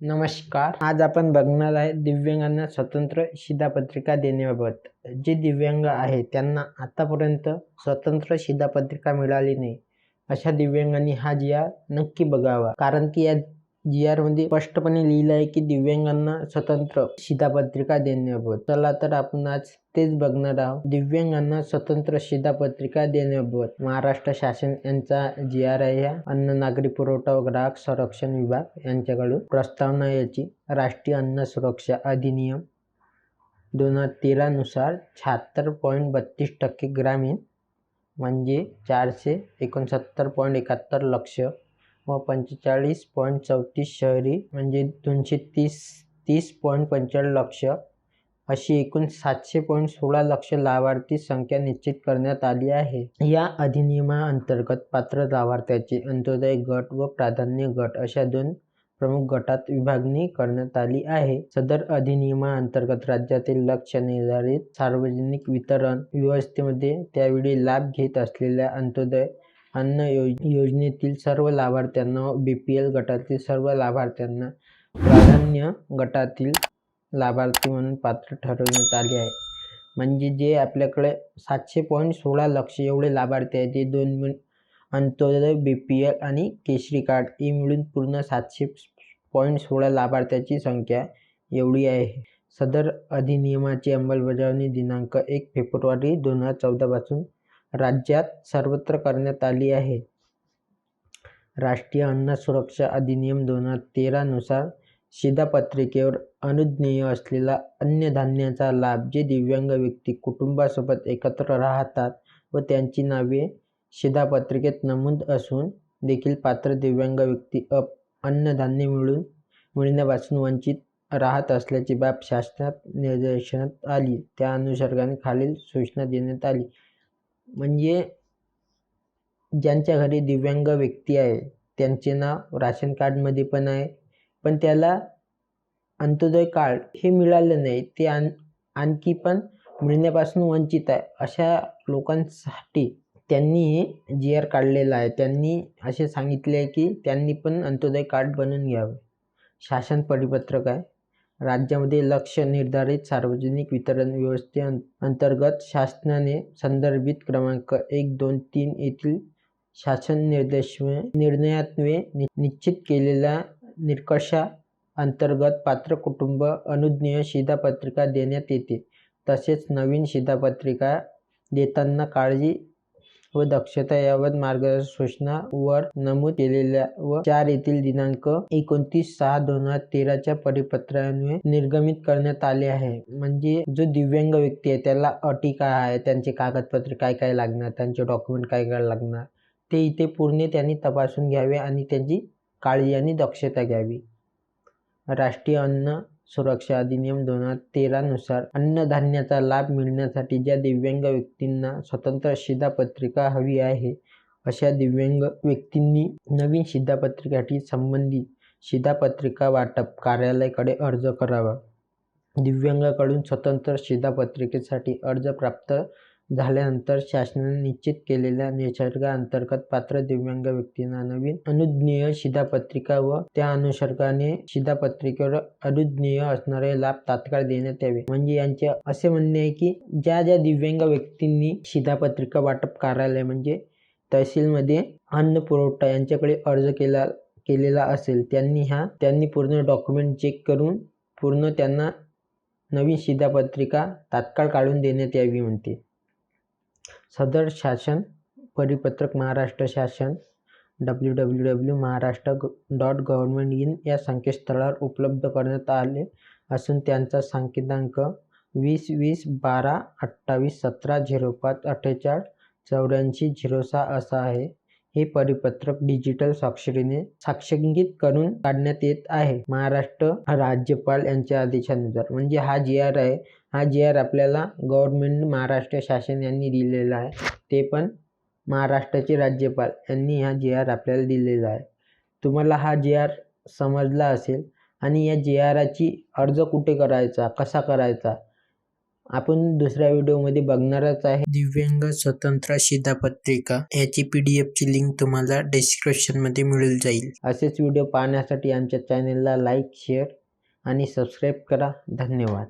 नमस्कार. आज आपण बघणार आहे दिव्यांगांना स्वतंत्र शिधापत्रिका देण्याबाबत. जे दिव्यांग आहे त्यांना आतापर्यंत स्वतंत्र शिधापत्रिका मिळाली नाही. अशा दिव्यांगांनी हा जिया नक्की बघावा. कारण की या जी आरमध्ये स्पष्टपणे लिहिलं आहे की दिव्यांगांना स्वतंत्र शिधापत्रिका देण्याबाबत चला तर आपण आज तेच बघणार आहोत. दिव्यांगांना स्वतंत्र शिधापत्रिका देण्याबाबत महाराष्ट्र शासन यांचा जी आर आहे ह्या अन्न नागरी पुरवठा व ग्राहक संरक्षण विभाग यांच्याकडून प्रस्तावना याची राष्ट्रीय अन्न सुरक्षा अधिनियम दोन हजार तेरानुसार शहात्तर पॉईंट बत्तीस टक्के ग्रामीण म्हणजे चारशे एकोणसत्तर पॉईंट एकाहत्तर लक्ष व पंचेचाळीस पॉईंट चौतीस शहरी म्हणजे दोनशे तीस तीस पॉईंट पंचेचाळीस लक्ष अशी एकूण सातशे पॉईंट सोळा लक्ष लाभार्थी संख्या निश्चित करण्यात आली आहे. या अधिनियमाअंतर्गत पात्र लाभार्थ्याचे अंत्योदय गट व प्राधान्य गट अशा दोन प्रमुख गटात विभागणी करण्यात आली आहे. सदर अधिनियमाअंतर्गत राज्यातील लक्ष निर्धारित सार्वजनिक वितरण व्यवस्थेमध्ये त्यावेळी लाभ घेत असलेल्या अंत्योदय अन्न योज योजनेतील सर्व लाभार्थ्यांना व बी पी एल गटातील सर्व लाभार्थ्यांना प्राधान्य गटातील लाभार्थी म्हणून पात्र ठरवण्यात आले आहे. म्हणजे जे आपल्याकडे सातशे पॉईंट सोळा लक्ष एवढे लाभार्थी आहेत ते दोन मिन अंत्योदय बी पी एल आणि केशरी कार्ड हे मिळून पूर्ण सातशे पॉईंट सोळा लाभार्थ्याची संख्या एवढी आहे. सदर अधिनियमाची अंमलबजावणी दिनांक एक फेब्रुवारी दोन हजार चौदापासून राज्यात सर्वत्र करण्यात आली आहे. राष्ट्रीय अन्न सुरक्षा अधिनियम दोन हजार तेरानुसार शिधापत्रिकेवर अनुज्ञेय असलेला अन्नधान्याचा लाभ जे दिव्यांग व्यक्ती कुटुंबासोबत एकत्र राहतात व त्यांची नावे शिधापत्रिकेत नमूद असून देखील पात्र दिव्यांग व्यक्ती अप अन्नधान्य मिळून मिळण्यापासून वंचित राहत असल्याची बाब शासनात निर्देशनात आली. त्या अनुषंगाने खालील सूचना देण्यात आली. म्हणजे ज्यांच्या घरी दिव्यांग व्यक्ती आहे त्यांचे नाव राशन कार्डमध्ये पण आहे. पण त्याला अंत्योदय कार्ड हे मिळालं नाही ते आण आणखी पण मिळण्यापासून वंचित आहे. अशा लोकांसाठी त्यांनी जी आर काढलेला आहे. त्यांनी असे सांगितले आहे की त्यांनी पण अंत्योदय कार्ड बनवून घ्यावे. शासन परिपत्रक आहे. राज्यामध्ये लक्ष निर्धारित सार्वजनिक वितरण व्यवस्थे अंतर्गत शासनाने संदर्भित क्रमांक एक दोन तीन येथील शासन निर्देश निर्णयान्वये निश्चित केलेल्या निकषा अंतर्गत पात्र कुटुंब अनुज्ञेय शिधापत्रिका देण्यात येते. तसेच नवीन शिधापत्रिका देताना काळजी व दक्षता यावर मार्गदर्शक सूचना वर नमूद केलेल्या व चार येथील दिनांक एकोणतीस सहा दोन हजार तेराच्या परिपत्रान्वये निर्गमित करण्यात आले आहे. म्हणजे जो दिव्यांग व्यक्ती आहे त्याला अटी काय आहे त्यांचे कागदपत्रे काय काय लागणार त्यांचे डॉक्युमेंट काय काय लागणार ते इथे पूर्ण त्यांनी तपासून घ्यावे आणि त्यांची काळजी आणि दक्षता घ्यावी. राष्ट्रीय अन्न सुरक्षा अधिनियम दोन हजार तेरानुसार अन्नधान्याचा लाभ मिळण्यासाठी ज्या दिव्यांग व्यक्तींना स्वतंत्र शिधापत्रिका हवी आहे अशा दिव्यांग व्यक्तींनी नवीन शिधापत्रिकेसाठी संबंधित शिधापत्रिका वाटप कार्यालयाकडे अर्ज करावा. दिव्यांगाकडून स्वतंत्र शिधापत्रिकेसाठी अर्ज प्राप्त झाल्यानंतर शासनाने निश्चित केलेल्या निसर्गाअंतर्गत पात्र दिव्यांग व्यक्तींना नवीन अनुज्ञेय शिधापत्रिका व त्या अनुसर्गाने शिधापत्रिकेवर अनुज्ञेय असणारे लाभ तात्काळ देण्यात यावे. म्हणजे यांचे असे म्हणणे आहे की ज्या ज्या दिव्यांग व्यक्तींनी शिधापत्रिका वाटप कार्यालय म्हणजे तहसीलमध्ये अन्न पुरवठा यांच्याकडे अर्ज केला केलेला असेल त्यांनी हा त्यांनी पूर्ण डॉक्युमेंट चेक करून पूर्ण त्यांना नवीन शिधापत्रिका तात्काळ काढून देण्यात यावी म्हणते. सदर शासन परिपत्रक महाराष्ट्र शासन W W W Maharashtra dot government in या संकेतस्थळावर उपलब्ध करण्यात आले असून त्यांचा संकेतांक वीस वीस बारा अठ्ठावीस सतरा झिरो पाच अठ्ठेचाळीस चौऱ्याऐंशी झिरो सहा असा आहे. हे परिपत्रक डिजिटल स्वाक्षरीने साक्षांकित करून काढण्यात येत आहे. महाराष्ट्र राज्यपाल यांच्या आदेशानुसार म्हणजे हा जी आर आहे हा जी आर आपल्याला गव्हर्नमेंट महाराष्ट्र शासन यांनी दिलेला आहे. ते पण महाराष्ट्राचे राज्यपाल यांनी हा जी आर आपल्याला दिलेला आहे. तुम्हाला हा जी आर समजला असेल आणि या जी आराची अर्ज कुठे करायचा कसा करायचा आपण दुसऱ्या व्हिडिओमध्ये बघणारच आहे. दिव्यांग स्वतंत्र शिधापत्रिका. याची पी डी एफची लिंक तुम्हाला डिस्क्रिप्शनमध्ये मिळून जाईल. असेच व्हिडिओ पाहण्यासाठी आमच्या चॅनेलला लाईक शेअर आणि सबस्क्राईब करा. धन्यवाद.